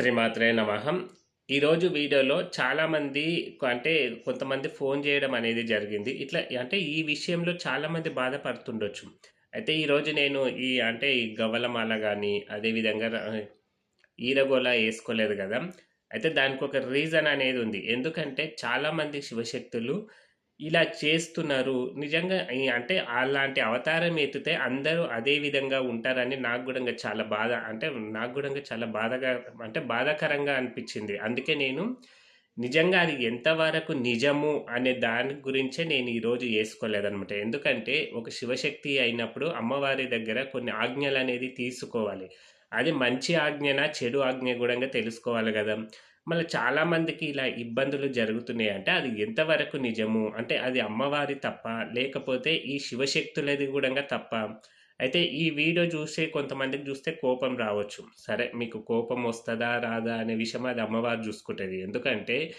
శ్రీమాత్రే నమహం ఈరోజు వీడియోలో చాలామంది అంటే కొంతమంది ఫోన్ చేయడం అనేది జరిగింది. ఇట్లా అంటే ఈ విషయంలో చాలామంది బాధపడుతుండొచ్చు. అయితే ఈరోజు నేను ఈ అంటే ఈ గవ్వలమాల కానీ అదేవిధంగా ర- ఈరగోల వేసుకోలేదు కదా. అయితే దానికి ఒక రీజన్ అనేది ఉంది. ఎందుకంటే చాలామంది శివశక్తులు ఇలా చేస్తున్నారు. నిజంగా అంటే అలాంటి అవతారం ఎత్తితే అందరూ అదే విధంగా ఉంటారని నాకు కూడా ఇంకా చాలా బాధ. అంటే నాకు కూడా ఇంకా చాలా బాధగా అంటే బాధాకరంగా అనిపించింది. అందుకే నేను నిజంగా అది ఎంతవరకు నిజము అనే దాని గురించే నేను ఈరోజు వేసుకోలేదనమాట ఎందుకంటే ఒక శివశక్తి అయినప్పుడు అమ్మవారి దగ్గర కొన్ని ఆజ్ఞలు అనేది తీసుకోవాలి. అది మంచి ఆజ్ఞనా చెడు ఆజ్ఞ కూడా తెలుసుకోవాలి కదా. మళ్ళీ చాలామందికి ఇలా ఇబ్బందులు జరుగుతున్నాయి అంటే అది ఎంతవరకు నిజము? అంటే అది అమ్మవారి తప్ప లేకపోతే ఈ శివశక్తులది కూడా తప్ప? అయితే ఈ వీడియో చూసే కొంతమందికి చూస్తే కోపం రావచ్చు. సరే మీకు కోపం వస్తుందా రాదా అనే విషయం అది అమ్మవారు చూసుకుంటుంది. ఎందుకంటే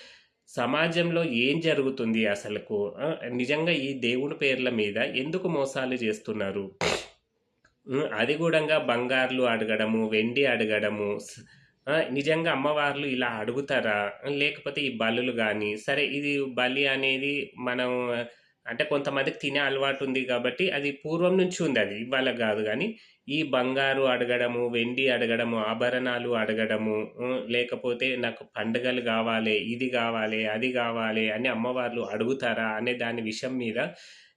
సమాజంలో ఏం జరుగుతుంది అసలుకు? నిజంగా ఈ దేవుని పేర్ల మీద ఎందుకు మోసాలు చేస్తున్నారు? అది కూడా బంగారులు అడగడము వెండి అడగడము నిజంగా అమ్మవార్లు ఇలా అడుగుతారా? లేకపోతే ఈ బలులు కానీ సరే ఇది బలి అనేది మనం అంటే కొంతమందికి తినే అలవాటు ఉంది కాబట్టి అది పూర్వం నుంచి ఉంది. అది ఇవాళ కాదు కానీ ఈ బంగారు అడగడము వెండి అడగడము ఆభరణాలు అడగడము లేకపోతే నాకు పండుగలు కావాలి ఇది కావాలి అది కావాలి అని అమ్మవార్లు అడుగుతారా అనే దాని విషయం మీద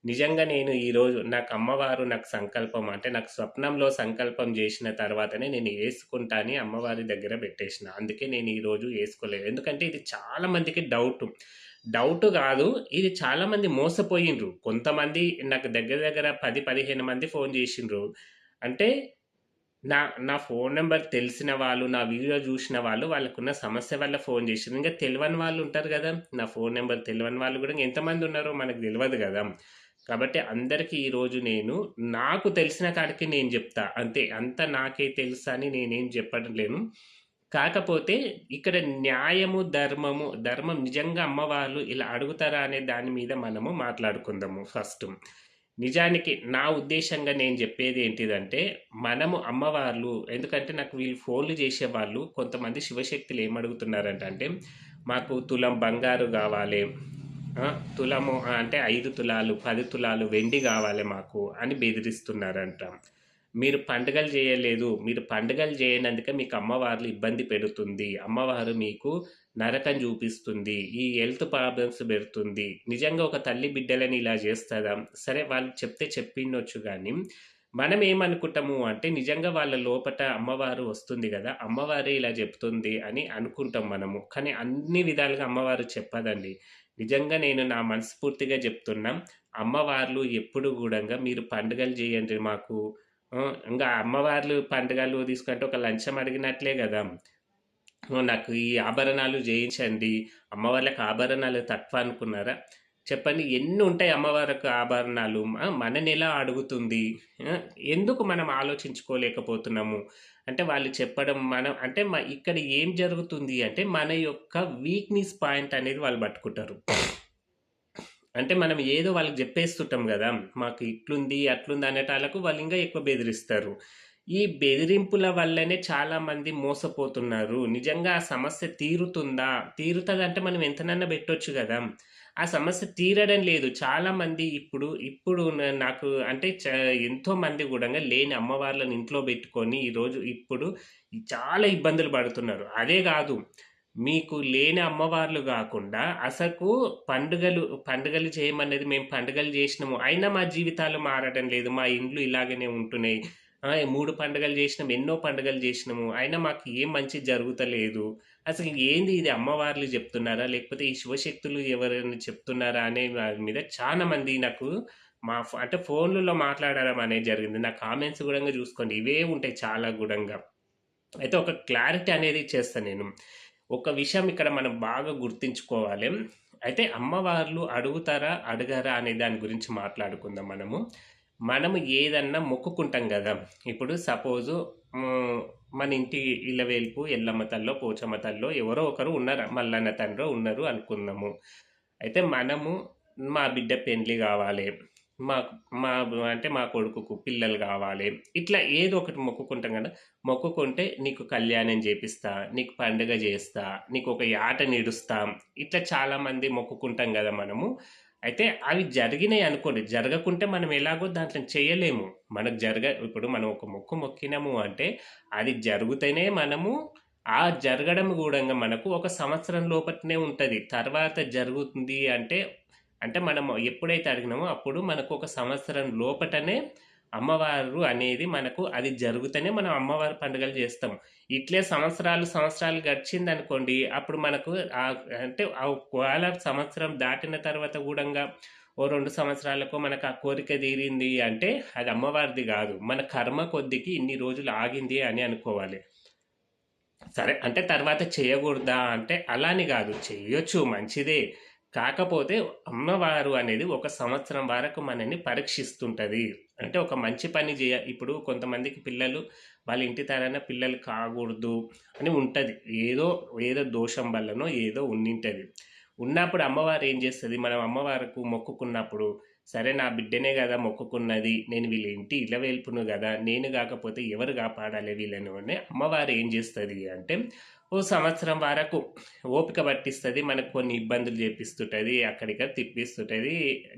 నిజంగా నేను ఈరోజు నాకు అమ్మవారు నాకు సంకల్పం అంటే నాకు స్వప్నంలో సంకల్పం చేసిన తర్వాతనే నేను వేసుకుంటా అని అమ్మవారి దగ్గర పెట్టేసిన. అందుకే నేను ఈరోజు వేసుకోలేదు ఎందుకంటే ఇది చాలామందికి డౌట్ డౌట్ కాదు ఇది చాలామంది మోసపోయిండ్రు. కొంతమంది నాకు దగ్గర దగ్గర పది పదిహేను మంది ఫోన్ చేసిండ్రు. అంటే నా నా ఫోన్ నెంబర్ తెలిసిన వాళ్ళు నా వీడియో చూసిన వాళ్ళు వాళ్ళకున్న సమస్య వల్ల ఫోన్ చేసిండ్రు. ఇంకా తెలియని వాళ్ళు ఉంటారు కదా నా ఫోన్ నెంబర్ తెలియని వాళ్ళు కూడా ఎంతమంది ఉన్నారో మనకు తెలియదు కదా. కాబట్టి అందరికీ ఈరోజు నేను నాకు తెలిసిన కాడికి నేను చెప్తా. అంతే అంత నాకే తెలుసా అని నేనేం చెప్పడం లేను కాకపోతే ఇక్కడ న్యాయము ధర్మము ధర్మం నిజంగా అమ్మవాళ్ళు ఇలా అడుగుతారా అనే దాని మీద మనము మాట్లాడుకుందాము ఫస్ట్. నిజానికి నా ఉద్దేశంగా నేను చెప్పేది ఏంటిదంటే మనము అమ్మవార్లు ఎందుకంటే నాకు వీళ్ళు ఫోన్లు చేసేవాళ్ళు కొంతమంది శివశక్తులు ఏమడుగుతున్నారంటే అంటే మాకు తులం బంగారు కావాలి తులము అంటే ఐదు తులాలు పది తులాలు వెండి కావాలి మాకు అని బెదిరిస్తున్నారంట. మీరు పండుగలు చేయలేదు మీరు పండుగలు చేయనందుకే మీకు అమ్మవార్లు ఇబ్బంది పెడుతుంది. అమ్మవారు మీకు నరకం చూపిస్తుంది ఈ హెల్త్ ప్రాబ్లమ్స్ పెడుతుంది. నిజంగా ఒక తల్లి బిడ్డలని ఇలా చేస్తుందా? సరే వాళ్ళు చెప్తే చెప్పిండొచ్చు కానీ మనం ఏమనుకుంటాము అంటే నిజంగా వాళ్ళ లోపట అమ్మవారు వస్తుంది కదా అమ్మవారే ఇలా చెప్తుంది అని అనుకుంటాం మనము. కానీ అన్ని విధాలుగా అమ్మవారు చెప్పదండి. నిజంగా నేను నా మనస్ఫూర్తిగా చెప్తున్నా అమ్మవార్లు ఎప్పుడు కూడా మీరు పండుగలు చేయండి మాకు. ఇంకా అమ్మవార్లు పండుగలు తీసుకుంటే ఒక లంచం అడిగినట్లే కదా. నాకు ఈ ఆభరణాలు చేయించండి. అమ్మవార్లకు ఆభరణాలు తక్కువ అనుకున్నారా? చెప్పండి ఎన్ని ఉంటాయి అమ్మవారికి ఆభరణాలు మనని ఎలా అడుగుతుంది ఎందుకు మనం ఆలోచించుకోలేకపోతున్నాము అంటే వాళ్ళు చెప్పడం మనం అంటే మా ఇక్కడ ఏం జరుగుతుంది అంటే మన యొక్క వీక్‌నెస్ పాయింట్ అనేది వాళ్ళు పట్టుకుంటారు. అంటే మనం ఏదో వాళ్ళకి చెప్పేస్తుంటాం కదా మాకు ఇట్లుంది, అట్లుంది అనేటాలకు వాళ్ళు ఇంకా ఎక్కువ బెదిరిస్తారు. ఈ బెదిరింపుల వల్లనే చాలామంది మోసపోతున్నారు. నిజంగా ఆ సమస్య తీరుతుందా? తీరుతుందంటే మనం ఎంతనన్నా పెట్టొచ్చు కదా ఆ సమస్య తీరడం లేదు. చాలామంది ఇప్పుడు ఇప్పుడు నాకు అంటే చ ఎంతోమంది కూడా లేని అమ్మవార్లను ఇంట్లో పెట్టుకొని ఈరోజు ఇప్పుడు చాలా ఇబ్బందులు పడుతున్నారు. అదే కాదు మీకు లేని అమ్మవార్లు కాకుండా అసలు పండుగలు పండుగలు చేయమన్నది మేము పండుగలు చేసినాము అయినా మా జీవితాలు మారడం లేదు. మా ఇండ్లు ఇలాగనే ఉంటున్నాయి. మూడు పండుగలు చేసినాం ఎన్నో పండుగలు చేసినాము అయినా మాకు ఏం మంచి జరుగుతలేదు. అసలు ఏంది ఇది అమ్మవార్లు చెప్తున్నారా లేకపోతే ఈ శివశక్తులు ఎవరైనా చెప్తున్నారా? అనే దాని మీద చాలా మంది నాకు మా అంటే ఫోన్‌లలో మాట్లాడడం అనేది జరిగింది. నా కామెంట్స్ గుడంగా చూసుకోండి ఇవే ఉంటాయి చాలా గుడంగా అయితే ఒక క్లారిటీ అనేది చేస్తాను నేను. ఒక విషయం ఇక్కడ మనం బాగా గుర్తుంచుకోవాలి. అయితే అమ్మవార్లు అడుగుతారా? అడగరా? అనే దాని గురించి మాట్లాడుకుందాం మనము. మనము ఏదన్నా మొక్కుకుంటాం కదా ఇప్పుడు సపోజు మన ఇంటి ఇలవేల్పు ఎల్లమ్మ తల్లో, పోచమ్మ తల్లో ఎవరో ఒకరు ఉన్నారు. మల్లన్న తండ్రో ఉన్నారు అనుకుందాము. అయితే మనము మా బిడ్డ పెండ్లి కావాలి మాకు మా అంటే మా కొడుకుకు పిల్లలు కావాలి. ఇట్లా ఏదో ఒకటి మొక్కుకుంటాం కదా మొక్కుకుంటే నీకు కళ్యాణం చేపిస్తా నీకు పండుగ చేస్తాను నీకు ఒక ఆట నిడుస్తా ఇట్లా చాలామంది మొక్కుకుంటాం కదా మనము. అయితే అవి జరిగినాయి అనుకోండి. జరగకుంటే మనం ఎలాగో దాంట్లో చేయలేము. మనకు జరగ ఇప్పుడు మనం ఒక మొక్కు మొక్కినాము అంటే అది జరుగుతేనే మనము ఆ జరగడం కూడా మనకు ఒక సంవత్సరం లోపటనే ఉంటుంది తర్వాత జరుగుతుంది అంటే, అంటే మనం ఎప్పుడైతే అడిగినామో అప్పుడు మనకు ఒక సంవత్సరం లోపటనే అమ్మవారు అనేది మనకు అది జరుగుతూనే మనం అమ్మవారి పండుగలు చేస్తాం. ఇట్లే సంవత్సరాలు, సంవత్సరాలు గడిచింది అనుకోండి అప్పుడు మనకు అంటే ఆ ఒకవేళ సంవత్సరం దాటిన తర్వాత కూడా ఓ రెండు సంవత్సరాలకు మనకు ఆ కోరిక తీరింది అంటే అది అమ్మవారిది కాదు మన కర్మ కొద్దికి ఇన్ని రోజులు ఆగింది అని అనుకోవాలి. సరే అంటే తర్వాత చేయకూడదా అంటే అలా అని చేయొచ్చు మంచిదే. కాకపోతే అమ్మవారు అనేది ఒక సంవత్సరం వరకు మనల్ని పరీక్షిస్తుంటుంది. అంటే ఒక మంచి పని చేయ ఇప్పుడు కొంతమందికి పిల్లలు వాళ్ళ ఇంటి తరాన పిల్లలు కాకూడదు అని ఉంటుంది. ఏదో, ఏదో దోషం వల్లనో ఏదో ఉండింటుంది ఉన్నప్పుడు అమ్మవారు ఏం చేస్తుంది? మనం అమ్మవారికి మొక్కుకున్నప్పుడు, సరే నా బిడ్డనే కదా మొక్కుకున్నది. నేను వీళ్ళ ఇంటి ఇలవేల్పును కదా నేను కాకపోతే ఎవరు కాపాడాలి వీళ్ళని అమ్మవారు ఏం చేస్తుంది అంటే, ఓ సంవత్సరం వరకు ఓపిక పట్టిస్తుంది మనకు కొన్ని ఇబ్బందులు చేపిస్తుంటుంది అక్కడిక్కడ తిప్పిస్తుంటది.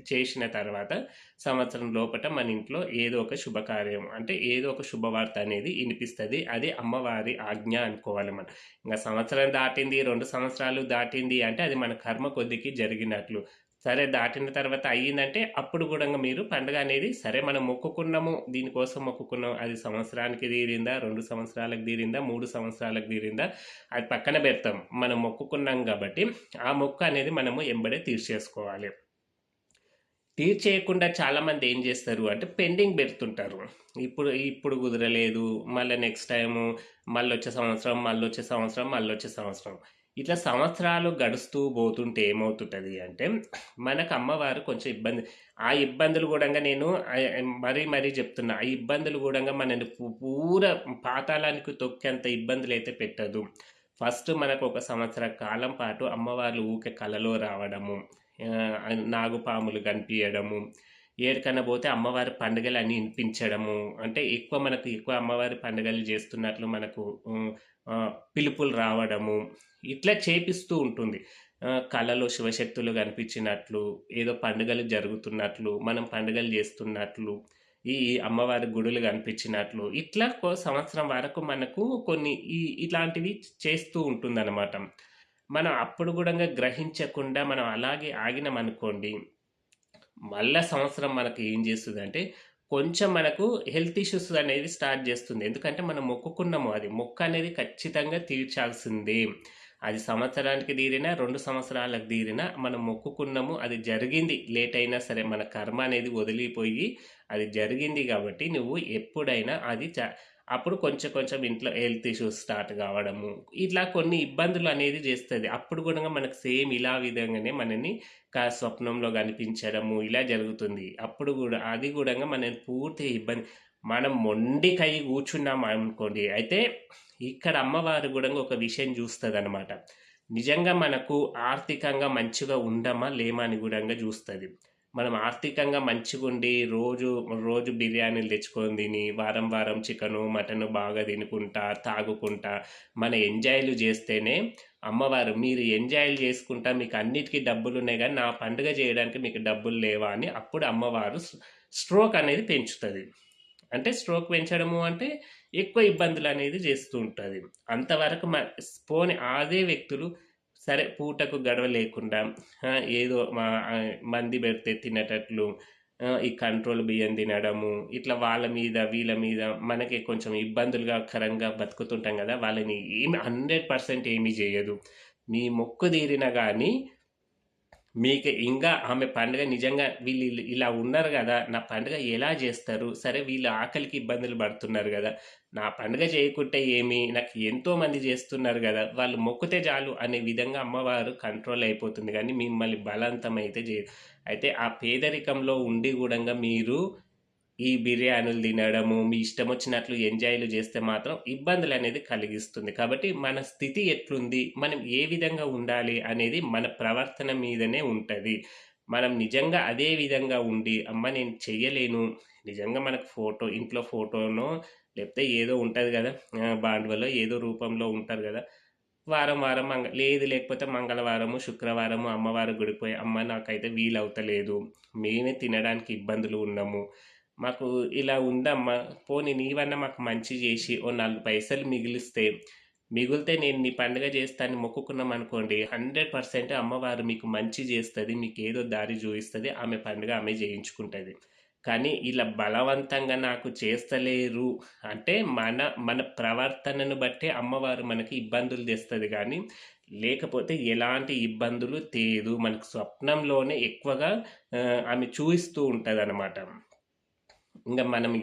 చేసిన తర్వాత సంవత్సరం లోపట మన ఇంట్లో ఏదో ఒక శుభకార్యం అంటే ఏదో ఒక శుభవార్త అనేది వినిపిస్తుంది అది అమ్మవారి ఆజ్ఞ అనుకోవాలి మనం. ఇంకా సంవత్సరం దాటింది, రెండు సంవత్సరాలు దాటింది అంటే అది మన కర్మ కొద్దికి జరిగినట్లు. సరే దాటిన తర్వాత అయ్యిందంటే అప్పుడు కూడా మీరు పండుగ అనేది సరే మనం మొక్కుకున్నాము, దీనికోసం మొక్కుకున్నాం. అది సంవత్సరానికి తీరిందా, రెండు సంవత్సరాలకు తీరిందా, మూడు సంవత్సరాలకు తీరిందా అది పక్కన పెడతాం మనం మొక్కుకున్నాం కాబట్టి ఆ మొక్కు అనేది మనము ఎంబడే తీర్చేసుకోవాలి. తీర్చేయకుండా చాలామంది ఏం చేస్తారు అంటే పెండింగ్ పెడుతుంటారు ఇప్పుడు ఇప్పుడు కుదరలేదు. మళ్ళీ నెక్స్ట్ టైము, మళ్ళీ వచ్చే సంవత్సరం, మళ్ళీ వచ్చే సంవత్సరం, మళ్ళీ వచ్చే సంవత్సరం. ఇట్లా సంవత్సరాలు గడుస్తూ పోతుంటే ఏమవుతుంటది అంటే మనకు అమ్మవారు కొంచెం ఇబ్బంది ఆ ఇబ్బందులు కూడా నేను మరీ మరీ చెప్తున్నా ఆ ఇబ్బందులు కూడా మనల్ని పూర పూరా పాతాళానికి తొక్కేంత ఇబ్బందులు అయితే పెట్టదు. ఫస్ట్ మనకు ఒక సంవత్సర కాలం పాటు అమ్మవార్లు ఊకే కలలో రావడము, నాగుపాములు కనిపించడము ఏడికన్నా పోతే అమ్మవారి పండుగలు అని వినిపించడము అంటే ఎక్కువ మనకు ఎక్కువ అమ్మవారి పండుగలు చేస్తున్నట్లు మనకు పిలుపులు రావడము. ఇట్లా చేపిస్తూ ఉంటుంది. కళలో శివశక్తులు కనిపించినట్లు ఏదో పండుగలు జరుగుతున్నట్లు, మనం పండుగలు చేస్తున్నట్లు ఈ అమ్మవారి గుడులు కనిపించినట్లు ఇట్లా కో సంవత్సరం వరకు మనకు కొన్ని ఈ ఇలాంటివి చేస్తూ ఉంటుందనమాట. మనం అప్పుడు కూడా గ్రహించకుండా మనం అలాగే ఆగినామనుకోండి, మళ్ళా సంవత్సరం మనకి ఏం జేస్తదంటే కొంచెం మనకు హెల్త్ ఇష్యూస్ అనేది స్టార్ట్ చేస్తుంది ఎందుకంటే మనం మొక్కుకున్నాము అది. మొక్కనేది ఖచ్చితంగా తీర్చాల్సిందే. అది సంవత్సరానికి తీరినా, రెండు సంవత్సరాలకు తీరినా మనం మొక్కుకున్నాము. అది జరిగింది. లేట్ అయినా సరే మన కర్మ అనేది వదిలిపోయి అది జరిగింది కాబట్టి నువ్వు ఎప్పుడైనా అది చ అప్పుడు కొంచెం కొంచెం ఇంట్లో హెల్త్ ఇష్యూస్ స్టార్ట్ కావడము. ఇట్లా కొన్ని ఇబ్బందులు అనేది చేస్తుంది. అప్పుడు కూడా మనకు సేమ్ ఇలా విధంగానే మనని స్వప్నంలో కనిపించడము ఇలా జరుగుతుంది. అప్పుడు కూడా అది కూడా మనని పూర్తి ఇబ్బంది. మనం మొండికై కూర్చున్నాం అనుకోండి, అయితే ఇక్కడ అమ్మవారు కూడా ఒక విషయం చూస్తుంది అనమాట నిజంగా మనకు ఆర్థికంగా మంచిగా ఉండమా, లేమా అని కూడా చూస్తుంది. మనం ఆర్థికంగా మంచిగుండి రోజు, రోజు బిర్యానీలు తెచ్చుకొని తిని, వారం వారం చికెను, మటను బాగా తినుకుంటా, తాగుకుంటా, మన ఎంజాయ్‌లు చేస్తేనే అమ్మవారు మీరు ఎంజాయ్‌లు చేసుకుంటా మీకు అన్నిటికీ డబ్బులు ఉన్నాయి కానీ నా పండుగ చేయడానికి మీకు డబ్బులు లేవా అని అప్పుడు అమ్మవారు స్ట్రోక్ అనేది పెంచుతుంది. అంటే స్ట్రోక్ పెంచడము అంటే ఎక్కువ ఇబ్బందులు అనేది చేస్తూ ఉంటుంది. అంతవరకు మ పోని అదే వ్యక్తులు సరే పూటకు గడవ లేకుండా ఏదో మా మంది పెడితే తినేటట్లు ఈ కంట్రోల్ బియ్యం తినడము, ఇట్లా వాళ్ళ మీద, వీళ్ళ మీద మనకి కొంచెం ఇబ్బందులుగా కరంగా బతుకుతుంటాం కదా వాళ్ళని ఏమి 100% ఏమీ చేయదు. మీ మొక్కు తీరిన కానీ మీకు ఇంకా ఆమె పండుగ నిజంగా వీళ్ళు ఇలా ఉన్నారు కదా నా పండుగ ఎలా చేస్తారు సరే వీళ్ళు ఆకలికి ఇబ్బందులు పడుతున్నారు కదా నా పండుగ చేయకుంటే ఏమి? నాకు ఎంతోమంది చేస్తున్నారు కదా వాళ్ళు మొక్కుతే చాలు అనే విధంగా అమ్మవారు కంట్రోల్ అయిపోతుంది కానీ మిమ్మల్ని బలవంతం అయితే అయితే ఆ పేదరికంలో ఉండి కూడా మీరు ఈ బిర్యానీలు తినడము, మీ ఇష్టం వచ్చినట్లు ఎంజాయ్‌లు చేస్తే మాత్రం ఇబ్బందులు అనేది కలిగిస్తుంది. కాబట్టి మన స్థితి ఎట్లుంది? మనం ఏ విధంగా ఉండాలి? అనేది మన ప్రవర్తన మీదనే ఉంటుంది మనం నిజంగా అదే విధంగా ఉండి, అమ్మ నేను చెయ్యలేను. నిజంగా మనకు ఫోటో ఇంట్లో ఫోటోనో లేకపోతే ఏదో ఉంటుంది కదా బాండ్వలో ఏదో రూపంలో ఉంటారు కదా వారం, వారం మంగ లేదు లేకపోతే మంగళవారము, శుక్రవారము అమ్మవారి గుడిపోయి అమ్మ నాకైతే వీలవుతలేదు. మేమే తినడానికి ఇబ్బందులు ఉన్నాము. మాకు ఇలా ఉందమ్మా. పోనీ నీవన్నా మాకు మంచి చేసి ఓ నాలుగు పైసలు మిగిలిస్తే, మిగులితే నేను నీ పండుగ చేస్తాను మొక్కుకున్నాం మొక్కుకున్నామనుకోండి 100% అమ్మవారు మీకు మంచి చేస్తుంది మీకు ఏదో దారి చూపిస్తుంది ఆమె పండుగ ఆమె చేయించుకుంటుంది కానీ ఇలా బలవంతంగా నాకు చేస్తలేరు అంటే మన మన ప్రవర్తనను బట్టే అమ్మవారు మనకి ఇబ్బందులు తెస్తుంది కానీ లేకపోతే ఎలాంటి ఇబ్బందులు తేదు. మనకు స్వప్నంలోనే ఎక్కువగా ఆమె చూపిస్తూ ఉంటుంది అన్నమాట ఇంకా మనం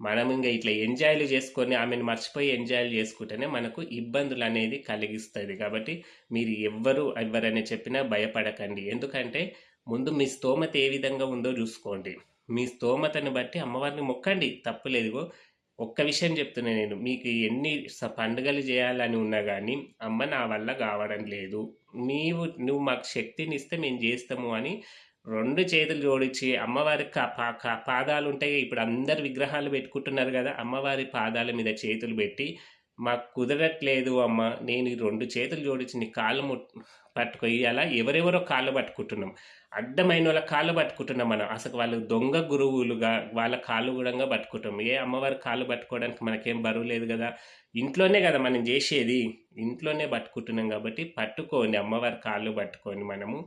మనం ఇంకా ఇట్లా ఎంజాయ్‌లు చేసుకొని ఆమెను మర్చిపోయి ఎంజాయ్‌లు చేసుకుంటేనే మనకు ఇబ్బందులు అనేది కలిగిస్తుంది కాబట్టి మీరు ఎవ్వరు ఎవరని చెప్పినా భయపడకండి. ఎందుకంటే ముందు మీ స్తోమత ఏ విధంగా ఉందో చూసుకోండి మీ స్తోమతను బట్టి అమ్మవారిని మొక్కండి తప్పులేదుగో ఒక్క విషయం చెప్తున్నా నేను. మీకు ఎన్ని స పండుగలు చేయాలని ఉన్నా కానీ అమ్మ నా వల్ల కావడం లేదు. నీవు నువ్వు మాకు శక్తినిస్తే మేము చేస్తాము అని రెండు చేతులు జోడించి అమ్మవారికి పాదాలు పా ఇప్పుడు అందరు విగ్రహాలు పెట్టుకుంటున్నారు కదా అమ్మవారి పాదాల మీద చేతులు పెట్టి మాకు కుదరట్లేదు అమ్మ. నేను ఈ 2 చేతులు జోడించి నీ కాళ్ళు పట్టుకోయాలా ఎవరెవరో కాళ్ళు పట్టుకుంటున్నాం. అడ్డమైనోళ్ళ కాళ్ళు పట్టుకుంటున్నాం మనం. అసలు వాళ్ళు దొంగ గురువులుగా వాళ్ళ కాళ్ళు కూడా పట్టుకుంటాం. ఏ అమ్మవారి కాళ్ళు పట్టుకోవడానికి మనకేం బరువు లేదు కదా ఇంట్లోనే కదా మనం చేసేది ఇంట్లోనే పట్టుకుంటున్నాం కాబట్టి పట్టుకోండి అమ్మవారి కాళ్ళు పట్టుకొని మనము.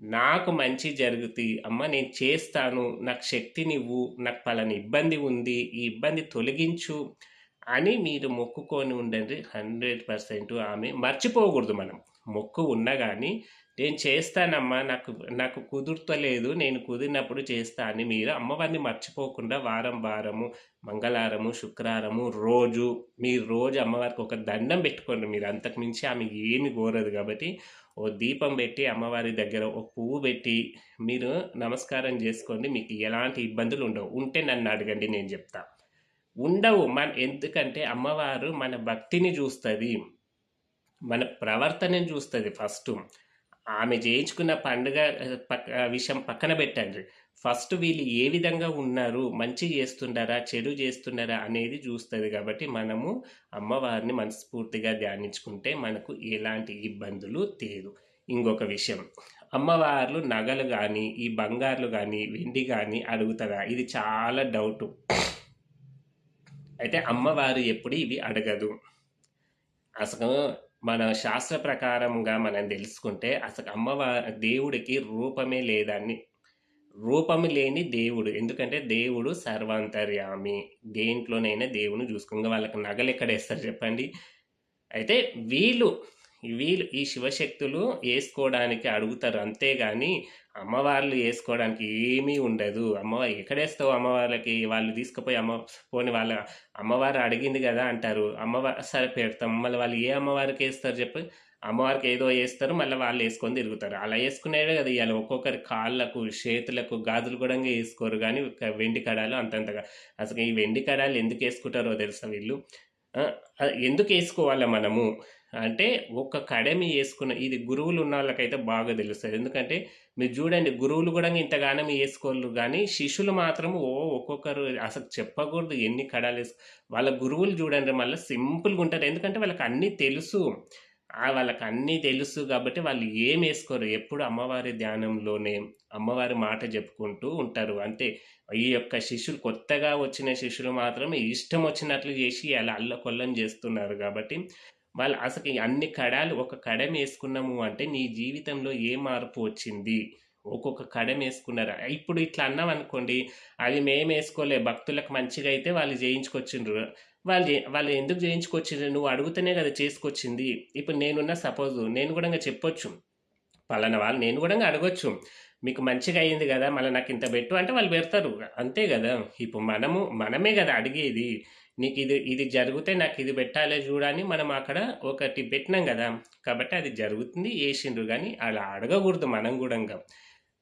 నాకు మంచి జరుగుతుంది అమ్మ నేను చేస్తాను. నాకు శక్తినివ్వు. నాకు పలాని ఇబ్బంది ఉంది. ఈ ఇబ్బంది తొలగించు అని మీరు మొక్కుకొని ఉండండి. 100% ఆమె మర్చిపోకూడదు మనం. మొక్కు ఉన్నా కానీ నేను చేస్తానమ్మా. నాకు నాకు కుదురుతలేదు. నేను కుదిరినప్పుడు చేస్తా అని మీరు అమ్మవారిని మర్చిపోకుండా వారం, వారము, మంగళవారము, శుక్రవారము రోజు మీరు రోజు అమ్మవారికి ఒక దండం పెట్టుకోండి మీరు. అంతకు మించి ఆమె ఏమి కోరదు కాబట్టి ఓ దీపం పెట్టి అమ్మవారి దగ్గర ఒక పువ్వు పెట్టి మీరు నమస్కారం చేసుకోండి మీకు ఎలాంటి ఇబ్బందులు ఉండవు. ఉంటే నన్ను అడగండి నేను చెప్తా ఉండవు. మన ఎందుకంటే అమ్మవారు మన భక్తిని చూస్తుంది మన ప్రవర్తనని చూస్తుంది ఫస్ట్ ఆమె చేయించుకున్న పండుగ విషయం పక్కన పెట్టండి ఫస్ట్ వీళ్ళు ఏ విధంగా ఉన్నారు? మంచి చేస్తున్నారా చెడు చేస్తున్నారా అనేది చూస్తుంది కాబట్టి మనము అమ్మవారిని మనస్ఫూర్తిగా ధ్యానించుకుంటే మనకు ఎలాంటి ఇబ్బందులు తేదు. ఇంకొక విషయం అమ్మవార్లు నగలు కానీ ఈ బంగారులు కానీ వెండి కానీ అడుగుతారా ఇది చాలా డౌట్ అయితే అమ్మవారు ఎప్పుడు ఇవి అడగదు. అసలు మన శాస్త్ర ప్రకారంగా మనం తెలుసుకుంటే అసలు అమ్మవారి దేవుడికి రూపమే లేదని రూపము లేని దేవుడు. ఎందుకంటే దేవుడు సర్వాంతర్యామి. దేంట్లోనైనా దేవుడిని వాళ్ళకి నగలు ఎక్కడ వేస్తారు చెప్పండి అయితే వీళ్ళు, వీళ్ళు ఈ శివశక్తులు వేసుకోవడానికి అడుగుతారు అంతేగాని, అమ్మవార్లు వేసుకోవడానికి ఏమీ ఉండదు. అమ్మవారు ఎక్కడేస్తావు అమ్మవార్లకి? వాళ్ళు తీసుకుపోయి అమ్మ పోని వాళ్ళ అమ్మవారు అడిగింది కదా అంటారు. అమ్మవారు సరే పెడతాం. మళ్ళీ వాళ్ళు ఏ అమ్మవారికి వేస్తారు చెప్పి అమ్మవారికి ఏదో వేస్తారు మళ్ళీ వాళ్ళు వేసుకొని తిరుగుతారు. అలా యేసుకునేదే కదా ఇవాళ ఒక్కొక్కరి కాళ్ళకు, చేతులకు గాజులు కూడా వేసుకోరు కానీ వెండి కడాలు అంతంతగా. అసలు ఈ వెండి కడాలు ఎందుకు వేసుకుంటారో తెలుసా వీళ్ళు? ఎందుకు వేసుకోవాలా మనము? అంటే ఒక అకాడమీ వేసుకున్న ఇది గురువులు ఉన్న వాళ్ళకైతే బాగా తెలుస్తుంది ఎందుకంటే మీరు చూడండి గురువులు గూడంగా ఇంతగానం వేసుకోలేరు కానీ శిష్యులు మాత్రం ఓ ఒక్కొక్కరు అసలు చెప్పకూడదు ఎన్ని కడాలేసు వాళ్ళ గురువులు చూడండి మళ్ళీ సింపుల్గా ఉంటారు ఎందుకంటే వాళ్ళకి అన్నీ తెలుసు. ఆ! వాళ్ళకి అన్నీ తెలుసు కాబట్టి వాళ్ళు ఏం వేసుకోరు ఎప్పుడు అమ్మవారి ధ్యానంలోనే, అమ్మవారి మాట చెప్పుకుంటూ ఉంటారు. అంతే. ఈ యొక్క శిష్యులు కొత్తగా వచ్చిన శిష్యులు మాత్రం ఇష్టం వచ్చినట్లు చేసి అలా అల్లకొల్లం చేస్తున్నారు కాబట్టి వాళ్ళు అసలు అన్ని కడాలు ఒక కడం వేసుకున్నాము అంటే నీ జీవితంలో ఏ మార్పు వచ్చింది? ఒక్కొక్క కడం వేసుకున్నారు ఇప్పుడు ఇట్లా అన్నాం అనుకోండి అది మేమేసుకోలే భక్తులకు మంచిగా అయితే వాళ్ళు చేయించుకొచ్చిండ్రు వాళ్ళు వాళ్ళు ఎందుకు చేయించుకొచ్చిండ్రు నువ్వు అడుగుతేనే కదా చేసుకొచ్చింది. ఇప్పుడు నేనున్న సపోజ్ నేను కూడా చెప్పొచ్చు. పలానా వాళ్ళు నేను కూడా అడగొచ్చు. మీకు మంచిగా అయింది మళ్ళీ నాకు ఇంత బెట్టు అంటే వాళ్ళు పెడతారు అంతే కదా ఇప్పుడు మనము మనమే కదా అడిగేది. నీకు ఇది ఇది జరిగితే నాకు ఇది పెట్టాలే చూడని మనం అక్కడ ఒకటి పెట్టినాం కదా కాబట్టి అది జరుగుతుంది. వేసిండ్రు కానీ అలా అడగకూడదు మనం కూడా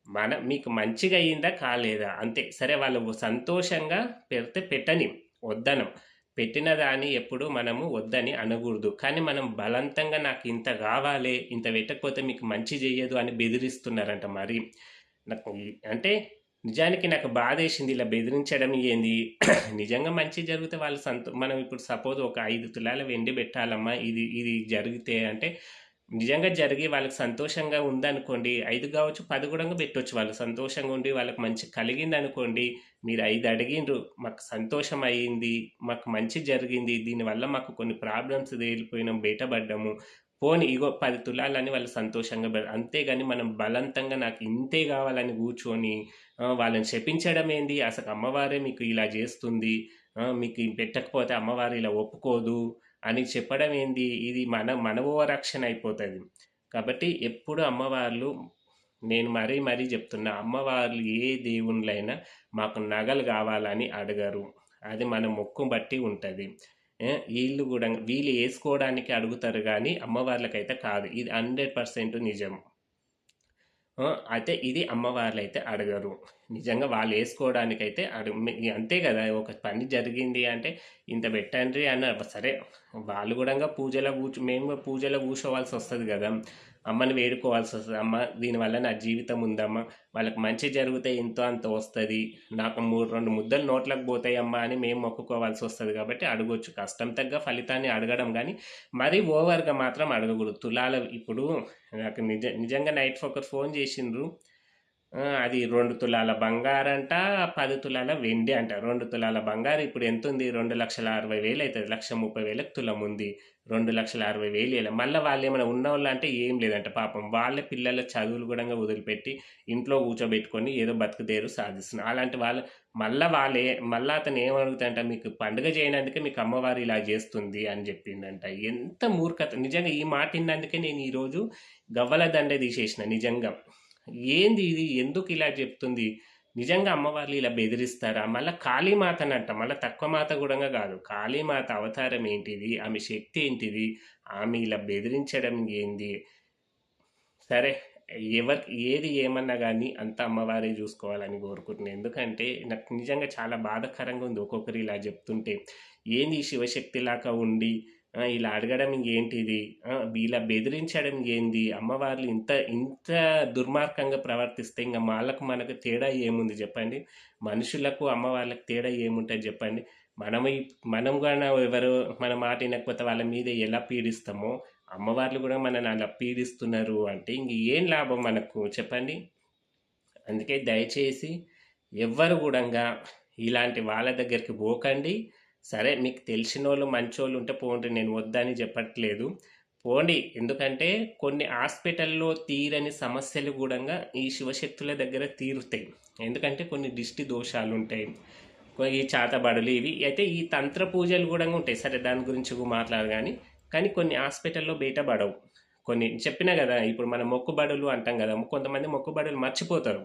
మన మీకు మంచిగా అయిందా? కాలేదా? అంతే. సరే వాళ్ళు సంతోషంగా పెడితే పెట్టని. వద్దనం. పెట్టిన దాన్ని ఎప్పుడు మనము వద్దని అనకూడదు కానీ మనం బలవంతంగా నాకు ఇంత కావాలి ఇంత పెట్టకపోతే మీకు మంచి చేయదు అని బెదిరిస్తున్నారంట మరి. నాకు అంటే నిజానికి నాకు బాధ వేసింది ఇలా బెదిరించడం ఏంది? నిజంగా మంచి జరిగితే వాళ్ళు సంతో మనం ఇప్పుడు సపోజ్ ఒక ఐదు తులాల వెండి పెట్టాలమ్మా ఇది ఇది జరిగితే అంటే నిజంగా జరిగి వాళ్ళకి సంతోషంగా ఉందనుకోండి ఐదు కావచ్చు పది కూడా పెట్టవచ్చు వాళ్ళు సంతోషంగా ఉండి వాళ్ళకి మంచి కలిగింది అనుకోండి మీరు ఐదు అడిగిండ్రు మాకు సంతోషం అయ్యింది మాకు మంచి జరిగింది దీనివల్ల మాకు కొన్ని ప్రాబ్లమ్స్ తేలిపోయినాం బయటపడ్డాము పోని ఇగో పది తులాలని వాళ్ళు సంతోషంగా పెడ అంతేగాని మనం బలవంతంగా నాకు ఇంతే కావాలని కూర్చొని వాళ్ళని శపించడం ఏంది? అసలు అమ్మవారే మీకు ఇలా చేస్తుంది మీకు పెట్టకపోతే అమ్మవారు ఇలా ఒప్పుకోదు అని చెప్పడం ఏంది? ఇది మన మనవోరక్షణ అయిపోతుంది. కాబట్టి ఎప్పుడు అమ్మవార్లు నేను మరీ మరీ చెప్తున్నా అమ్మవార్లు ఏ దేవుళ్ళైనా మాకు నగలు కావాలని అడగరు. అది మన మొక్కు బట్టి ఉంటుంది. వీళ్ళు కూడా వీళ్ళు వేసుకోవడానికి అడుగుతారు కానీ అమ్మవార్లకైతే కాదు. ఇది హండ్రెడ్ పర్సెంట్ నిజం. అయితే ఇది అమ్మవార్లు అయితే అడగరు. నిజంగా వాళ్ళు వేసుకోవడానికైతే అడుగు మీ- అంతే కదా ఒక పని జరిగింది అంటే ఇంత పెట్టండి అన్నారు సరే వాళ్ళు కూడా పూజలో కూర్చు మేము పూజలో కూర్చోవాల్సి వస్తుంది కదా. అమ్మని వేడుకోవాల్సి వస్తుంది. అమ్మ దీనివల్ల నా జీవితం ఉందమ్మా. వాళ్ళకి మంచి జరిగితే ఎంతో అంత వస్తుంది. నాకు మూడు రెండు ముద్దలు నోట్లకు పోతాయి అమ్మా అని మేము మొక్కుకోవాల్సి వస్తుంది కాబట్టి అడగొచ్చు. కష్టం తగ్గ ఫలితాన్ని అడగడం కానీ మరీ ఓవర్గా మాత్రం అడగకూడదు. తులాల ఇప్పుడు నాకు నిజ నిజంగా నైట్ ఒకరు ఫోన్ చేసిండ్రు. అది రెండు తులాల బంగారంట పది తులాల వెండి అంట. రెండు తులాల బంగారు ఇప్పుడు ఎంత ఉంది రెండు లక్షల అరవై వేలు అవుతుంది. లక్ష ముప్పై వేలకు తులం ఉంది. రెండు లక్షల అరవై వేలు ఇలా. మళ్ళీ వాళ్ళు ఏమైనా ఉన్నవాళ్ళు అంటే ఏం లేదంట పాపం. వాళ్ళ పిల్లల చదువులు కూడా వదిలిపెట్టి ఇంట్లో కూర్చోబెట్టుకొని ఏదో బతుకుదేరు సాధిస్తున్నారు అలాంటి వాళ్ళు మళ్ళీ వాళ్ళే మళ్ళీ అతను ఏమడుగుతాడంట మీకు పండుగ చేయనందుకే మీకు అమ్మవారు ఇలా చేస్తుంది అని చెప్పిండంట. ఎంత మూర్ఖత. నిజంగా ఈ మాట విన్నందుకే నేను ఈరోజు గవ్వల దండ తీసేసిన నిజంగా. ఏంది ఇది? ఎందుకు ఇలా చెప్తుంది? నిజంగా అమ్మవార్లు ఇలా బెదిరిస్తారా? మళ్ళీ కాళీమాతనంట మళ్ళీ తక్కువ మాత కూడా కాదు. కాళీమాత అవతారం ఏంటిది? ఆమె శక్తి ఏంటిది? ఆమె ఇలా బెదిరించడం ఏంది? సరే ఎవరి ఏది ఏమన్నా కానీ అంత అమ్మవారే చూసుకోవాలని కోరుకుంటున్నాను ఎందుకంటే నాకు నిజంగా చాలా బాధాకరంగా ఉంది ఒక్కొక్కరు ఇలా చెప్తుంటే. ఏంది శివశక్తిలాగా ఉండి ఇలా అడగడం ఏంటిది ఇలా బెదిరించడం ఏంది? అమ్మవార్లు ఇంత ఇంత దుర్మార్గంగా ప్రవర్తిస్తే ఇంకా వాళ్ళకు మనకు తేడా ఏముంది చెప్పండి? మనుషులకు అమ్మవార్లకు తేడా ఏముంటుంది చెప్పండి? మనము మనం కూడా ఎవరు మన మాట వినకపోతే వాళ్ళ మీద ఎలా పీడిస్తామో అమ్మవార్లు కూడా మనల్ని అలా పీడిస్తున్నారు అంటే ఇంక ఏం లాభం మనకు చెప్పండి? అందుకే దయచేసి ఎవ్వరు కూడా ఇలాంటి వాళ్ళ దగ్గరికి పోకండి. సరే మీకు తెలిసిన వాళ్ళు మంచోళ్ళు ఉంటే పోండి నేను వద్దని చెప్పట్లేదు. పోండి ఎందుకంటే కొన్ని హాస్పిటల్లో తీరని సమస్యలు కూడా ఈ శివశక్తుల దగ్గర తీరుతాయి. ఎందుకంటే కొన్ని దిష్టి దోషాలు ఉంటాయి ఈ చాతబడులు ఇవి. అయితే ఈ తంత్ర పూజలు కూడా ఉంటాయి. సరే దాని గురించి మాట్లాడు కానీ కానీ కొన్ని హాస్పిటల్లో బయట పడవు. కొన్ని చెప్పినా కదా ఇప్పుడు మన మొక్కుబడులు అంటాం కదా కొంతమంది మొక్కుబడులు మర్చిపోతారు.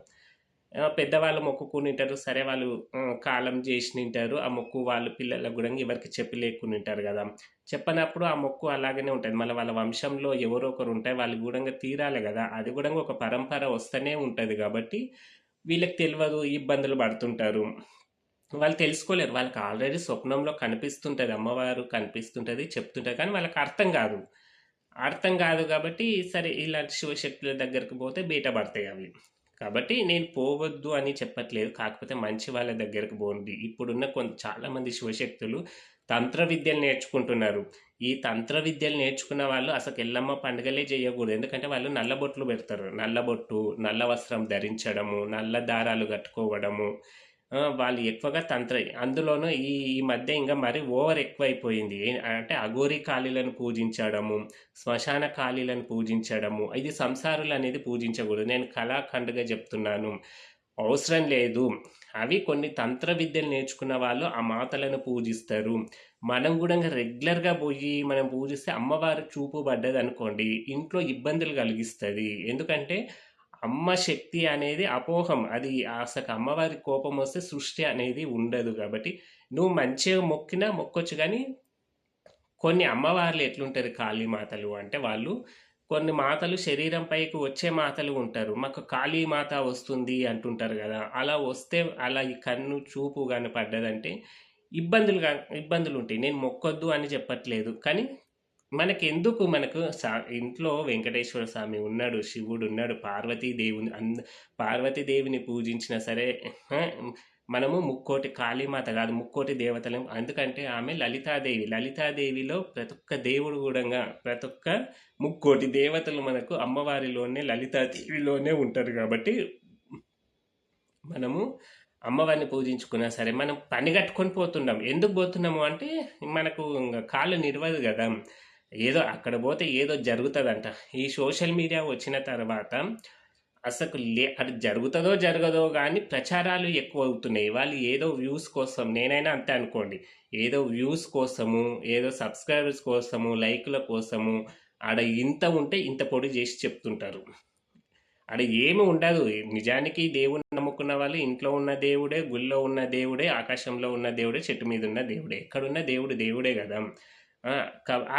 పెద్దవాళ్ళు మొక్కుకుని ఉంటారు సరే వాళ్ళు కాలం చేసి ఉంటారు ఆ మొక్కు వాళ్ళు పిల్లలకు కూడా ఎవరికి చెప్పిలేకుని ఉంటారు కదా. చెప్పనప్పుడు ఆ మొక్కు అలాగనే ఉంటుంది. మళ్ళీ వాళ్ళ వంశంలో ఎవరో ఒకరు ఉంటాయి వాళ్ళు కూడా తీరాలి కదా. అది కూడా ఒక పరంపర వస్తూనే ఉంటుంది కాబట్టి వీళ్ళకి తెలియదు ఇబ్బందులు పడుతుంటారు. వాళ్ళు తెలుసుకోలేరు. వాళ్ళకి ఆల్రెడీ స్వప్నంలో కనిపిస్తుంటుంది. అమ్మవారు కనిపిస్తుంటుంది చెప్తుంటుంది కానీ వాళ్ళకి అర్థం కాదు. అర్థం కాదు కాబట్టి సరే ఇలాంటి శివశక్తుల దగ్గరకు పోతే బయట పడతాయి అవి. కాబట్టి నేను పోవద్దు అని చెప్పట్లేదు. కాకపోతే మంచి వాళ్ళ దగ్గరకు పోండి. ఇప్పుడున్న కొంత చాలామంది శివశక్తులు తంత్ర విద్యలు నేర్చుకుంటున్నారు. ఈ తంత్ర విద్యలు నేర్చుకున్న వాళ్ళు అసలు ఎల్లమ్మ పండుగలే చేయకూడదు. ఎందుకంటే వాళ్ళు నల్లబొట్లు పెడతారు. నల్లబొట్టు నల్ల వస్త్రం ధరించడము నల్ల దారాలు కట్టుకోవడము వాళ్ళు ఎక్కువగా తంత్ర అందులోనూ ఈ ఈ మధ్య ఇంకా మరి ఓవర్ ఎక్కువైపోయింది. ఏ- అంటే అఘోరి కాళీలను పూజించడము శ్మశాన కాళీలను పూజించడము ఇది సంసారులు అనేది పూజించకూడదు. నేను కళాఖండగా చెప్తున్నాను. అవసరం లేదు. అవి కొన్ని తంత్ర విద్యలు నేర్చుకున్న వాళ్ళు ఆ మాతలను పూజిస్తారు. మనం కూడా రెగ్యులర్గా పోయి మనం పూజిస్తే అమ్మవారి చూపు పడ్డది అనుకోండి ఇంట్లో ఇబ్బందులు కలిగిస్తుంది. ఎందుకంటే అమ్మ శక్తి అనేది అపోహం. అది అసలు అమ్మవారి కోపం వస్తే సృష్టి అనేది ఉండదు కాబట్టి నువ్వు మంచిగా మొక్కినా మొక్కొచ్చు కానీ కొన్ని అమ్మవార్లు ఎట్లుంటారు కాళీ మాతలు అంటే వాళ్ళు కొన్ని మాతలు శరీరం పైకి వచ్చే మాతలు ఉంటారు. మాకు కాళీ మాత వస్తుంది అంటుంటారు కదా. అలా వస్తే అలా ఈ కన్ను చూపు కానీ పడ్డదంటే ఇబ్బందులు ఇబ్బందులు ఉంటాయి. నేను మొక్కొద్దు అని చెప్పట్లేదు. కానీ మనకి ఎందుకు మనకు సా ఇంట్లో వెంకటేశ్వర స్వామి ఉన్నాడు, శివుడు ఉన్నాడు, పార్వతీదేవుని అంద పార్వతీదేవిని పూజించినా సరే మనము ముక్కోటి కాళీమాత కాదు ముక్కోటి దేవతలం. ఎందుకంటే ఆమె లలితాదేవి. లలితాదేవిలో ప్రతి ఒక్క దేవుడు కూడా ప్రతి ఒక్క ముక్కోటి దేవతలు మనకు అమ్మవారిలోనే లలితాదేవిలోనే ఉంటారు కాబట్టి మనము అమ్మవారిని పూజించుకున్నా సరే మనం పని కట్టుకొని పోతున్నాం. ఎందుకు పోతున్నాము అంటే మనకు కాళ్ళు నిలవదు కదా. ఏదో అక్కడ పోతే ఏదో జరుగుతుందంట. ఈ సోషల్ మీడియా వచ్చిన తర్వాత అసలు లే అది జరుగుతుందో జరగదో కానీ ప్రచారాలు ఎక్కువ అవుతున్నాయి వాళ్ళు ఏదో వ్యూస్ కోసం నేనైనా అంతే అనుకోండి ఏదో వ్యూస్ కోసము ఏదో సబ్స్క్రైబర్స్ కోసము లైక్ల కోసము ఆడ ఇంత ఉంటే ఇంత పొడి చేసి చెప్తుంటారు. ఆడ ఏమి ఉండదు. నిజానికి దేవుని నమ్ముకున్న వాళ్ళు ఇంట్లో ఉన్న దేవుడే గుళ్ళో ఉన్న దేవుడే ఆకాశంలో ఉన్న దేవుడే చెట్టు మీద ఉన్న దేవుడే. ఎక్కడున్న దేవుడు దేవుడే కదా.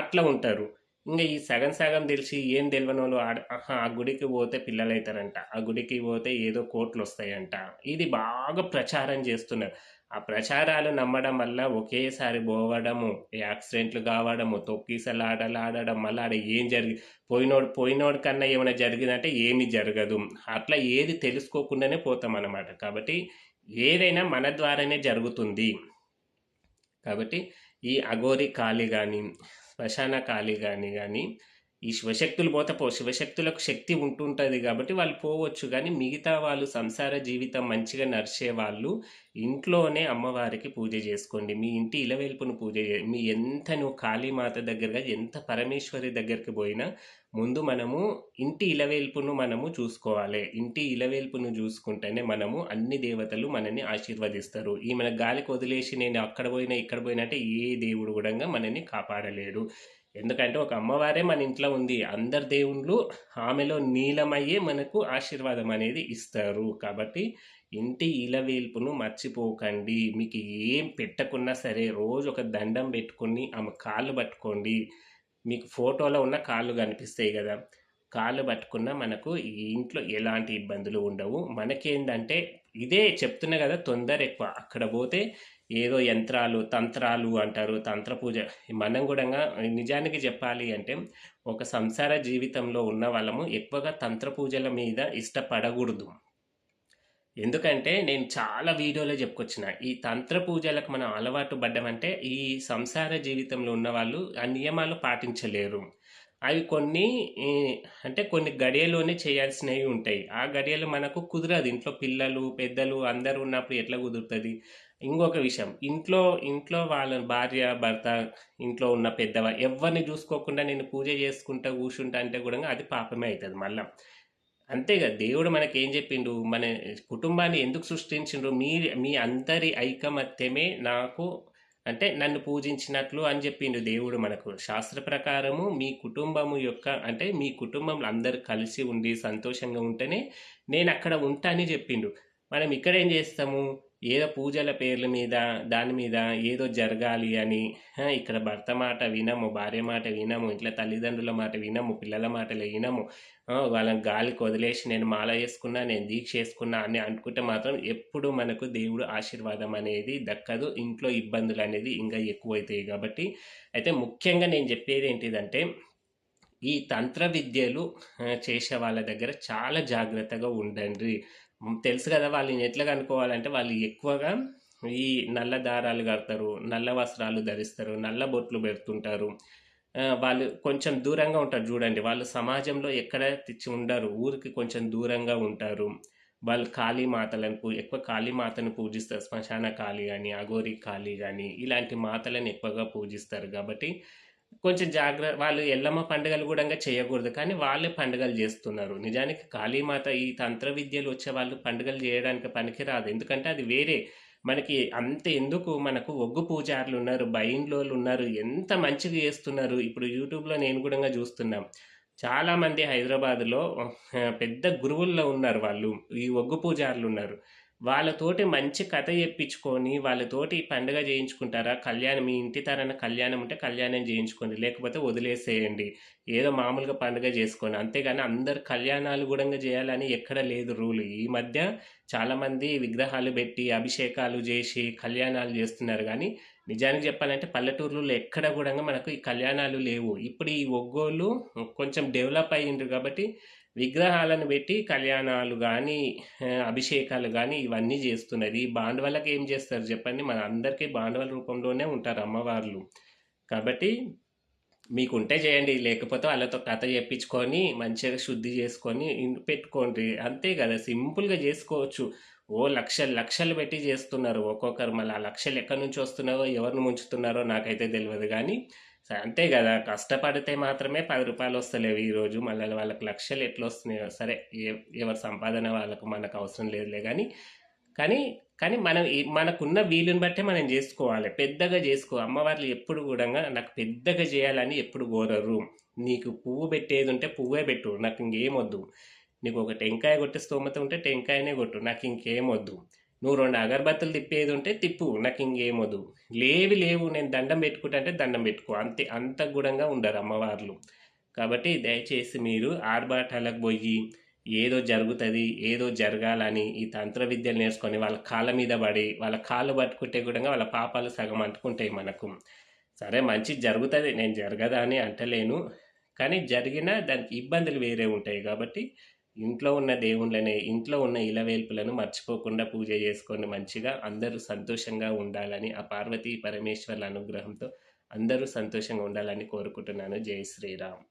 అట్లా ఉంటారు. ఇంకా ఈ సగం సగం తెలిసి ఏం తెలియని వాళ్ళు ఆ గుడికి పోతే పిల్లలు అవుతారంట ఆ గుడికి పోతే ఏదో కోట్లు వస్తాయంట ఇది బాగా ప్రచారం చేస్తున్నారు. ఆ ప్రచారాలు నమ్మడం వల్ల ఒకేసారి పోవడము యాక్సిడెంట్లు కావడము తొక్కిసలు ఆడలు ఆడడం మళ్ళీ ఆడ ఏం జరిగి పోయినోడు పోయినోడు కన్నా ఏమైనా జరిగిందంటే ఏమి జరగదు. అట్లా ఏది తెలుసుకోకుండానే పోతాం అన్నమాట. కాబట్టి ఏదైనా మన ద్వారానే జరుగుతుంది. కాబట్టి ఈ అఘోరి కాళి కానీ శ్మశాన కాళి కానీ కానీ ఈ శివశక్తులు పోతే పో శివశక్తులకు శక్తి ఉంటుంటుంది కాబట్టి వాళ్ళు పోవచ్చు. కానీ మిగతా వాళ్ళు సంసార జీవితం మంచిగా నడిచే వాళ్ళు ఇంట్లోనే అమ్మవారికి పూజ చేసుకోండి. మీ ఇంటి ఇలవేల్పును పూజ మీ ఎంత నువ్వు కాళీమాత దగ్గరగా ఎంత పరమేశ్వరి దగ్గరికి పోయినా ముందు మనము ఇంటి ఇలవేల్పును మనము చూసుకోవాలి. ఇంటి ఇలవేల్పును చూసుకుంటేనే మనము అన్ని దేవతలు మనని ఆశీర్వదిస్తారు. ఈ మన గాలికి వదిలేసి నేను అక్కడ పోయినా ఇక్కడ పోయినా అంటే ఏ దేవుడు కూడా మనని కాపాడలేడు. ఎందుకంటే ఒక అమ్మవారే మన ఇంట్లో ఉంది. అందరు దేవుళ్ళు ఆమెలో నీలమయ్యే మనకు ఆశీర్వాదం అనేది ఇస్తారు. కాబట్టి ఇంటి ఇలవేల్పును మర్చిపోకండి. మీకు ఏం పెట్టకున్నా సరే రోజు ఒక దండం పెట్టుకుని ఆమె కాళ్ళు పట్టుకోండి. మీకు ఫోటోలో ఉన్న కాళ్ళు కనిపిస్తాయి కదా. కాళ్ళు పట్టుకున్న మనకు ఇంట్లో ఎలాంటి ఇబ్బందులు ఉండవు. మనకేంటంటే ఇదే చెప్తున్నా కదా తొందర ఎక్కువ అక్కడ పోతే ఏదో యంత్రాలు తంత్రాలు అంటారు తంత్ర పూజ. మనం కూడా నిజానికి చెప్పాలి అంటే ఒక సంసార జీవితంలో ఉన్న వాళ్ళము ఎక్కువగా తంత్ర పూజల మీద ఇష్టపడకూడదు. ఎందుకంటే నేను చాలా వీడియోలో చెప్పుకొచ్చిన. ఈ తంత్ర పూజలకు మనం అలవాటు పడ్డామంటే ఈ సంసార జీవితంలో ఉన్న వాళ్ళు ఆ నియమాలు పాటించలేరు. అవి కొన్ని అంటే కొన్ని గడియలోనే చేయాల్సినవి ఉంటాయి. ఆ గడియలు మనకు కుదరదు. ఇంట్లో పిల్లలు పెద్దలు అందరూ ఉన్నప్పుడు ఎట్లా కుదురుతుంది? ఇంకొక విషయం. ఇంట్లో ఇంట్లో వాళ్ళ భార్య భర్త ఇంట్లో ఉన్న పెద్దవా ఎవరిని చూసుకోకుండా నేను పూజ చేసుకుంటా కూర్చుంటా అంటే కూడా అది పాపమే అవుతుంది మళ్ళీ. అంతేగా దేవుడు మనకి ఏం చెప్పిండు? మన కుటుంబాన్ని ఎందుకు సృష్టించిండ్రు? మీ మీ అందరి ఐకమత్యమే నాకు అంటే నన్ను పూజించినట్లు అని చెప్పిండు దేవుడు మనకు. శాస్త్ర ప్రకారము మీ కుటుంబము యొక్క అంటే మీ కుటుంబంలో అందరు కలిసి ఉండి సంతోషంగా ఉంటేనే నేను అక్కడ ఉంటా అని చెప్పిండు. మనం ఇక్కడ ఏం చేస్తాము? ఏదో పూజల పేర్ల మీద దాని మీద ఏదో జరగాలి అని ఇక్కడ భర్త మాట వినము భార్య మాట వినము ఇంట్లో తల్లిదండ్రుల మాట వినము పిల్లల మాటలు వినము వాళ్ళని గాలికి వదిలేసి నేను మాల వేసుకున్నా నేను దీక్ష వేసుకున్నా అని అనుకుంటే మాత్రం ఎప్పుడు మనకు దేవుడు ఆశీర్వాదం అనేది దక్కదు ఇంట్లో ఇబ్బందులు అనేది ఇంకా ఎక్కువైతాయి కాబట్టి. అయితే ముఖ్యంగా నేను చెప్పేది ఏంటిదంటే ఈ తంత్ర విద్యలు చేసే వాళ్ళ దగ్గర చాలా జాగ్రత్తగా ఉండండి. తెలుసు కదా వాళ్ళని ఎట్లా కనుక్కోవాలంటే వాళ్ళు ఎక్కువగా ఈ నల్ల దారాలు కడతారు నల్ల వస్త్రాలు ధరిస్తారు నల్ల బొట్లు పెడుతుంటారు. వాళ్ళు కొంచెం దూరంగా ఉంటారు చూడండి. వాళ్ళు సమాజంలో ఎక్కడ తెచ్చి ఉండరు ఊరికి కొంచెం దూరంగా ఉంటారు. వాళ్ళు కాళీ మాతలను ఎక్కువ కాళీ మాతను పూజిస్తారు. శ్మశాన కాళీ కానీ అఘోరి కాళీ కానీ ఇలాంటి మాతలను ఎక్కువగా పూజిస్తారు. కాబట్టి కొంచెం జాగ్రత్త వాళ్ళు ఎల్లమ్మ పండుగలు కూడా చేయకూడదు. కానీ వాళ్ళే పండుగలు చేస్తున్నారు. నిజానికి కాళీమాత ఈ తంత్ర విద్యలు వచ్చే వాళ్ళు పండుగలు చేయడానికి పనికిరాదు. ఎందుకంటే అది వేరే. మనకి అంత ఎందుకు మనకు ఒగ్గు పూజారులు ఉన్నారు బైన్లోలు ఉన్నారు ఎంత మంచిగా చేస్తున్నారు. ఇప్పుడు యూట్యూబ్లో నేను కూడా చూస్తున్నాం. చాలామంది హైదరాబాద్లో పెద్ద గురువుల్లో ఉన్నారు వాళ్ళు. ఈ ఒగ్గు పూజారులు ఉన్నారు. వాళ్ళతోటి మంచి కథ చెప్పించుకొని వాళ్ళతోటి పండుగ చేయించుకుంటారా? కళ్యాణం మీ ఇంటి తరన కళ్యాణం ఉంటే కళ్యాణం చేయించుకోండి లేకపోతే వదిలేసేయండి. ఏదో మామూలుగా పండుగ చేసుకోండి. అంతేగాని అందరు కళ్యాణాలు కూడా చేయాలని ఎక్కడ లేదు రూల్. ఈ మధ్య చాలామంది విగ్రహాలు పెట్టి అభిషేకాలు చేసి కళ్యాణాలు చేస్తున్నారు. కానీ నిజానికి చెప్పాలంటే పల్లెటూర్లలో ఎక్కడ కూడా మనకు ఈ కళ్యాణాలు లేవు. ఇప్పుడు ఈ ఒగ్గోళ్ళు కొంచెం డెవలప్ అయ్యిండ్రు కాబట్టి విగ్రహాలను పెట్టి కళ్యాణాలు కానీ అభిషేకాలు కానీ ఇవన్నీ చేస్తున్నది. ఈ బాండవాళ్ళకి ఏం చేస్తారు చెప్పండి? మన అందరికీ బాండవల రూపంలోనే ఉంటారు అమ్మవార్లు. కాబట్టి మీకు ఉంటే చేయండి లేకపోతే వాళ్ళతో కథ చెప్పించుకొని మంచిగా శుద్ధి చేసుకొని పెట్టుకోండి. అంతే కదా సింపుల్గా చేసుకోవచ్చు. ఓ లక్షలు లక్షలు పెట్టి చేస్తున్నారు. ఒక్కొక్కరు మళ్ళీ ఆ లక్షలు ఎక్కడి నుంచి వస్తున్నారో ఎవరిని ముంచుతున్నారో నాకైతే తెలియదు కానీ అంతే కదా. కష్టపడితే మాత్రమే పది రూపాయలు వస్తలేవు ఈరోజు మళ్ళీ వాళ్ళకి లక్షలు ఎట్లా వస్తున్నాయో సరే ఎవరి సంపాదన వాళ్ళకు మనకు అవసరం లేదులే కానీ కానీ కానీ మనం మనకున్న వీలుని బట్టే మనం చేసుకోవాలి. పెద్దగా చేసుకో. అమ్మవార్లు ఎప్పుడు కూడా నాకు పెద్దగా చేయాలని ఎప్పుడు కోరరు. నీకు పువ్వు పెట్టేది ఉంటే పువ్వే పెట్టు. నాకు ఇంకేం వద్దు. నీకు ఒక టెంకాయ కొట్టే స్తోమత ఉంటే టెంకాయనే కొట్టు. నాకు ఇంకేం వద్దు. నువ్వు రెండు అగరబత్తులు తిప్పేది ఉంటే తిప్పు నాకు ఇంకేం వద్దు లేవి లేవు నేను దండం పెట్టుకుంటా అంటే దండం పెట్టుకో. అంతే అంత గుణంగా ఉండరు అమ్మవార్లు. కాబట్టి దయచేసి మీరు ఆర్భాటాలకు పోయి ఏదో జరుగుతుంది ఏదో జరగాలని ఈ తంత్ర విద్యలు నేర్చుకొని వాళ్ళ కాళ్ళ మీద పడి వాళ్ళ కాళ్ళు పట్టుకుంటే కూడా వాళ్ళ పాపాలు సగం అంటుకుంటాయి మనకు. సరే మంచి జరుగుతుంది నేను జరగదా అని అంటలేను. కానీ జరిగినా దానికి ఇబ్బందులు వేరే ఉంటాయి కాబట్టి ఇంట్లో ఉన్న దేవుళ్ళనే ఇంట్లో ఉన్న ఇలవేల్పులను మర్చిపోకుండా పూజ చేసుకొని మంచిగా. అందరూ సంతోషంగా ఉండాలని ఆ పార్వతీ పరమేశ్వర్ల అనుగ్రహంతో అందరూ సంతోషంగా ఉండాలని కోరుకుంటున్నాను. జై శ్రీరామ్.